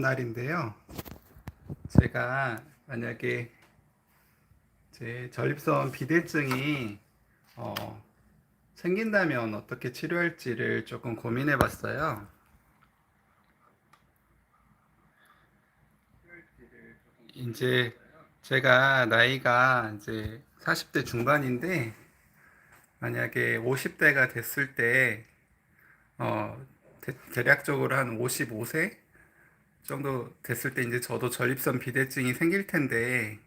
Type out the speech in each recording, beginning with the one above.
날인데요. 제가 만약에 제 전립선 비대증이 어, 생긴다면 어떻게 치료할지를 조금 고민해 봤어요. 이제 제가 나이가 이제 40대 중반인데 만약에 50대가 됐을 때 어, 대, 대략적으로 한 55세 정도 됐을 때 이제 저도 전립선 비대증이 생길 텐데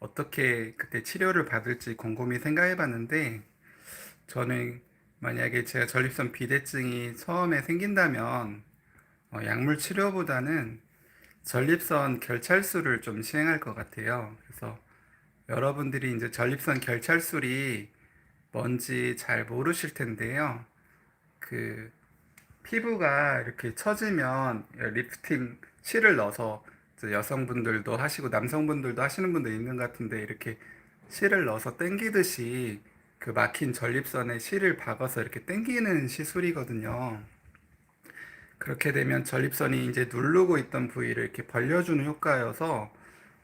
어떻게 그때 치료를 받을지 곰곰이 생각해 봤는데 저는 만약에 제가 전립선 비대증이 처음에 생긴다면 어, 약물 치료보다는 전립선 결찰술을 좀 시행할 것 같아요. 그래서 여러분들이 이제 전립선 결찰술이 뭔지 잘 모르실 텐데요. 그 피부가 이렇게 처지면 리프팅 실을 넣어서 여성분들도 하시고 남성분들도 하시는 분도 있는 것 같은데 이렇게 실을 넣어서 당기듯이 그 막힌 전립선에 실을 박아서 이렇게 당기는 시술이거든요. 그렇게 되면 전립선이 이제 누르고 있던 부위를 이렇게 벌려주는 효과여서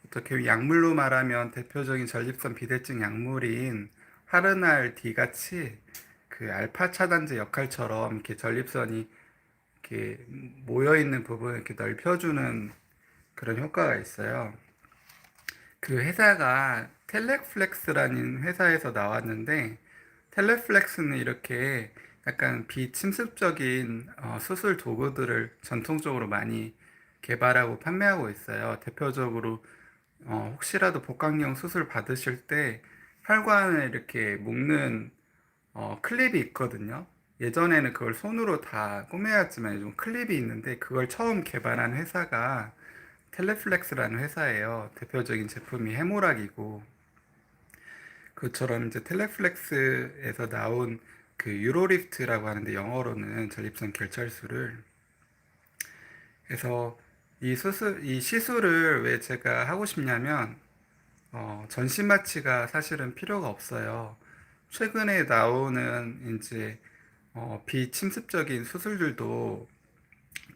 어떻게 약물로 말하면 대표적인 전립선 비대증 약물인 하르날 D 같이 그 알파 차단제 역할처럼 이렇게 전립선이 이렇게 모여 있는 부분을 이렇게 넓혀주는 그런 효과가 있어요. 그 회사가 텔렉플렉스라는 회사에서 나왔는데 텔렉플렉스는 이렇게 약간 비침습적인 어, 수술 도구들을 전통적으로 많이 개발하고 판매하고 있어요. 대표적으로 어, 혹시라도 복강경 수술 받으실 때 혈관을 이렇게 묶는 어, 클립이 있거든요. 예전에는 그걸 손으로 다 꼬매왔지만 요즘 클립이 있는데 그걸 처음 개발한 회사가 텔레플렉스라는 회사예요. 대표적인 제품이 해모락이고 그처럼 이제 텔레플렉스에서 나온 그 유로리프트라고 하는데 영어로는 전립선 결찰술을 그래서 이 수술 이 시술을 왜 제가 하고 싶냐면 어, 전신 마취가 사실은 필요가 없어요. 최근에 나오는 이제 어, 비침습적인 수술들도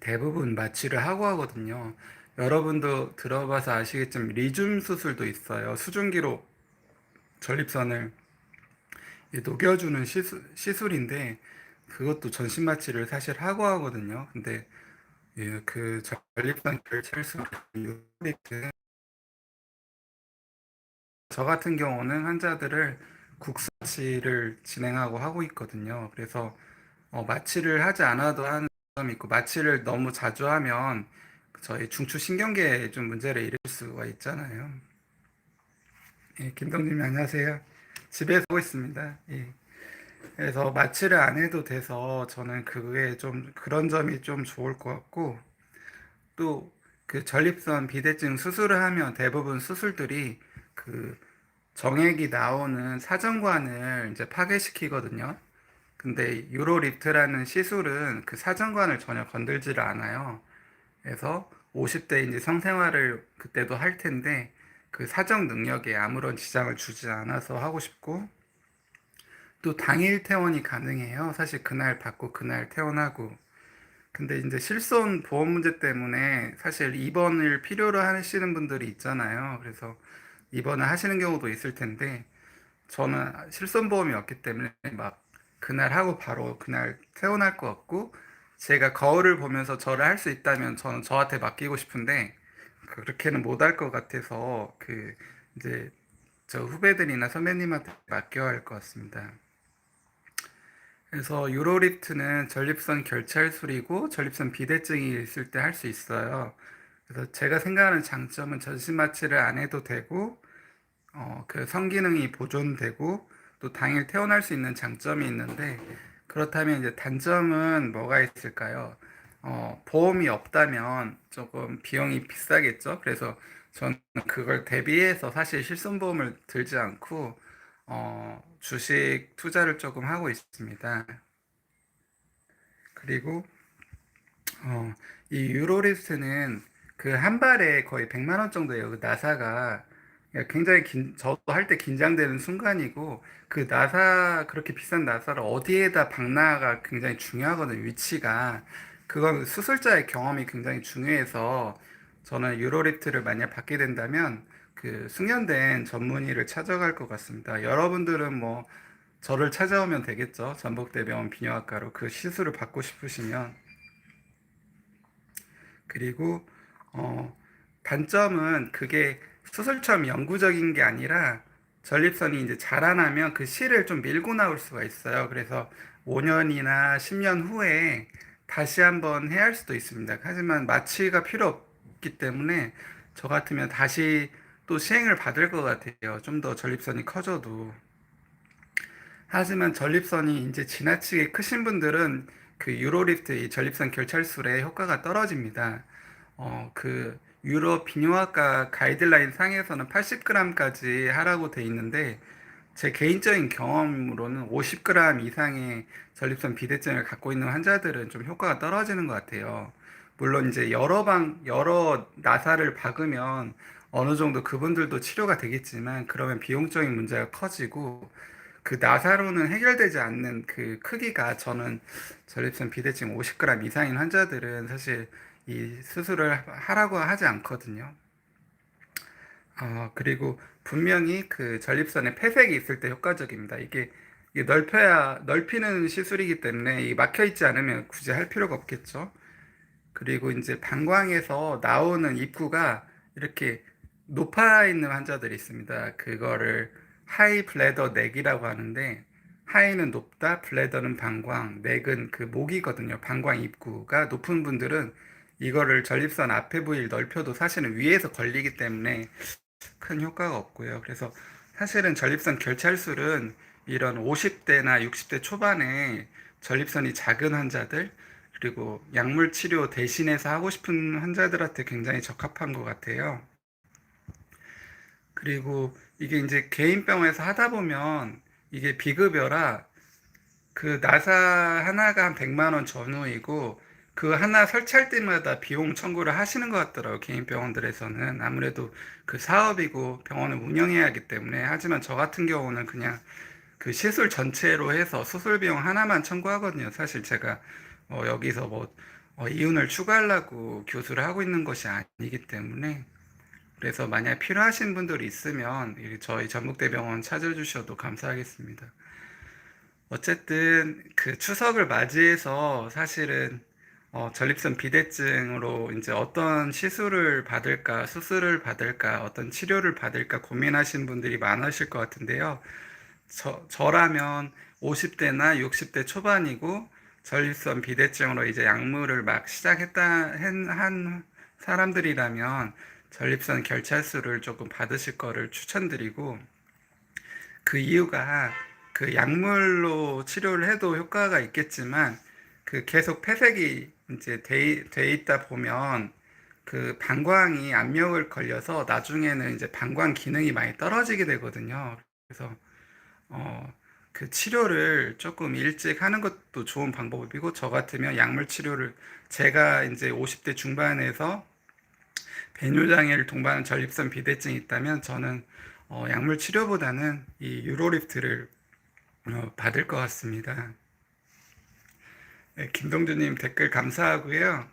대부분 마취를 하고 하거든요. 여러분도 들어봐서 아시겠지만 리줌 수술도 있어요. 수증기로 전립선을 이 녹여주는 시술, 시술인데 그것도 전신 마취를 사실 하고 하거든요. 근데 예, 그 전립선 결찰술 저 같은 경우는 환자들을 국사치를 진행하고 하고 있거든요. 그래서 어, 마취를 하지 않아도 하는 점이 있고 마취를 너무 자주 하면 저희 중추 신경계에 좀 문제를 일으킬 수가 있잖아요. 예, 김동님 안녕하세요. 집에서 하고 있습니다. 예. 그래서 마취를 안 해도 돼서 저는 그게 좀 그런 점이 좀 좋을 것 같고 또 그 전립선 비대증 수술을 하면 대부분 수술들이 그 정액이 나오는 사정관을 이제 파괴시키거든요. 근데 유로리프트라는 시술은 그 사정관을 전혀 건들지를 않아요. 그래서 50대 이제 성생활을 그때도 할 텐데 그 사정 능력에 아무런 지장을 주지 않아서 하고 싶고 또 당일 퇴원이 가능해요. 사실 그날 받고 그날 퇴원하고 근데 이제 실손 보험 문제 때문에 사실 입원을 필요로 하시는 분들이 있잖아요. 그래서 입원을 하시는 경우도 있을 텐데 저는 실손 보험이 없기 때문에 막 그날 하고 바로 그날 퇴원할 것 같고 제가 거울을 보면서 저를 할 수 있다면 저는 저한테 맡기고 싶은데 그렇게는 못 할 것 같아서 그 이제 저 후배들이나 선배님한테 맡겨야 할 것 같습니다. 그래서 유로리프트는 전립선 결찰술이고 전립선 비대증이 있을 때 할 수 있어요. 그래서 제가 생각하는 장점은 전신 마취를 안 해도 되고 어, 그 성기능이 보존되고 또 당일 퇴원할 수 있는 장점이 있는데 그렇다면 이제 단점은 뭐가 있을까요? 어, 보험이 없다면 조금 비용이 비싸겠죠. 그래서 저는 그걸 대비해서 사실 실손보험을 들지 않고 어, 주식 투자를 조금 하고 있습니다. 그리고 어, 이 유로리스트는 그 한 발에 거의 100만 원 정도예요. 그 나사가 굉장히 긴, 저도 할 때 긴장되는 순간이고 그 나사 그렇게 비싼 나사를 어디에다 박나가 굉장히 중요하거든요. 위치가. 그건 수술자의 경험이 굉장히 중요해서 저는 유로리프트를 만약 받게 된다면 그 숙련된 전문의를 찾아갈 것 같습니다. 여러분들은 뭐 저를 찾아오면 되겠죠. 전북대병원 비뇨학과로 그 시술을 받고 싶으시면 그리고 어 단점은 그게 수술처럼 영구적인 게 아니라 전립선이 이제 자라나면 그 실을 좀 밀고 나올 수가 있어요. 그래서 5년이나 10년 후에 다시 한번 해야 할 수도 있습니다. 하지만 마취가 필요 없기 때문에 저 같으면 다시 또 시행을 받을 것 같아요. 좀 더 전립선이 커져도. 하지만 전립선이 이제 지나치게 크신 분들은 그 유로리프트 이 전립선 결찰술의 효과가 떨어집니다. 어, 그 유럽 비뇨학과 가이드라인 상에서는 80g까지 하라고 돼 있는데 제 개인적인 경험으로는 50g 이상의 전립선 비대증을 갖고 있는 환자들은 좀 효과가 떨어지는 것 같아요. 물론 이제 여러 방, 여러 나사를 박으면 어느 정도 그분들도 치료가 되겠지만 그러면 비용적인 문제가 커지고 그 나사로는 해결되지 않는 그 크기가 저는 전립선 비대증 50g 이상인 환자들은 사실 이 수술을 하라고 하지 않거든요. 어, 그리고 분명히 그 전립선에 폐색이 있을 때 효과적입니다. 이게, 넓혀야, 넓히는 시술이기 때문에 이 막혀 있지 않으면 굳이 할 필요가 없겠죠. 그리고 이제 방광에서 나오는 입구가 이렇게 높아 있는 환자들이 있습니다. 그거를 하이 블레더 넥이라고 하는데 하이는 높다, 블레더는 방광, 넥은 그 목이거든요. 방광 입구가 높은 분들은 이거를 전립선 앞에 부위를 넓혀도 사실은 위에서 걸리기 때문에 큰 효과가 없고요. 그래서 사실은 전립선 결찰술은 이런 50대나 60대 초반에 전립선이 작은 환자들 그리고 약물 치료 대신해서 하고 싶은 환자들한테 굉장히 적합한 것 같아요. 그리고 이게 이제 개인 병원에서 하다 보면 이게 비급여라 그 나사 하나가 한 100만 원 전후이고 그 하나 설치할 때마다 비용 청구를 하시는 것 같더라고요. 개인 병원들에서는. 아무래도 그 사업이고 병원을 운영해야 하기 때문에. 하지만 저 같은 경우는 그냥 그 시술 전체로 해서 수술 비용 하나만 청구하거든요. 사실 제가 어 여기서 뭐 어 이윤을 추구하려고 교수를 하고 있는 것이 아니기 때문에. 그래서 만약 필요하신 분들이 있으면 저희 전북대병원 찾아주셔도 감사하겠습니다. 어쨌든 그 추석을 맞이해서 사실은 어, 전립선 비대증으로 이제 어떤 시술을 받을까, 수술을 받을까, 어떤 치료를 받을까 고민하시는 분들이 많으실 것 같은데요. 저, 저라면 50대나 60대 초반이고 전립선 비대증으로 이제 약물을 막 시작했다 한 사람들이라면 전립선 결찰술을 조금 받으실 거를 추천드리고 그 이유가 그 약물로 치료를 해도 효과가 있겠지만 그 계속 폐색이 이제 돼, 돼 있다 보면 그 방광이 압력을 걸려서 나중에는 이제 방광 기능이 많이 떨어지게 되거든요. 그래서 어, 그 치료를 조금 일찍 하는 것도 좋은 방법이고 저 같으면 약물 치료를 제가 이제 50대 중반에서 배뇨 장애를 동반한 전립선 비대증이 있다면 저는 어, 약물 치료보다는 이 유로리프트를 어, 받을 것 같습니다. 네, 김동주님 댓글 감사하고요.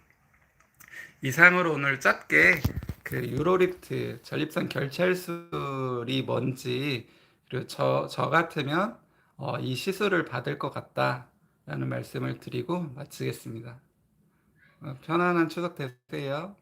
이상으로 오늘 짧게 그 유로리프트 전립선 결찰술이 뭔지 그리고 저, 저 같으면 어, 이 시술을 받을 것 같다라는 말씀을 드리고 마치겠습니다. 어, 편안한 추석 되세요.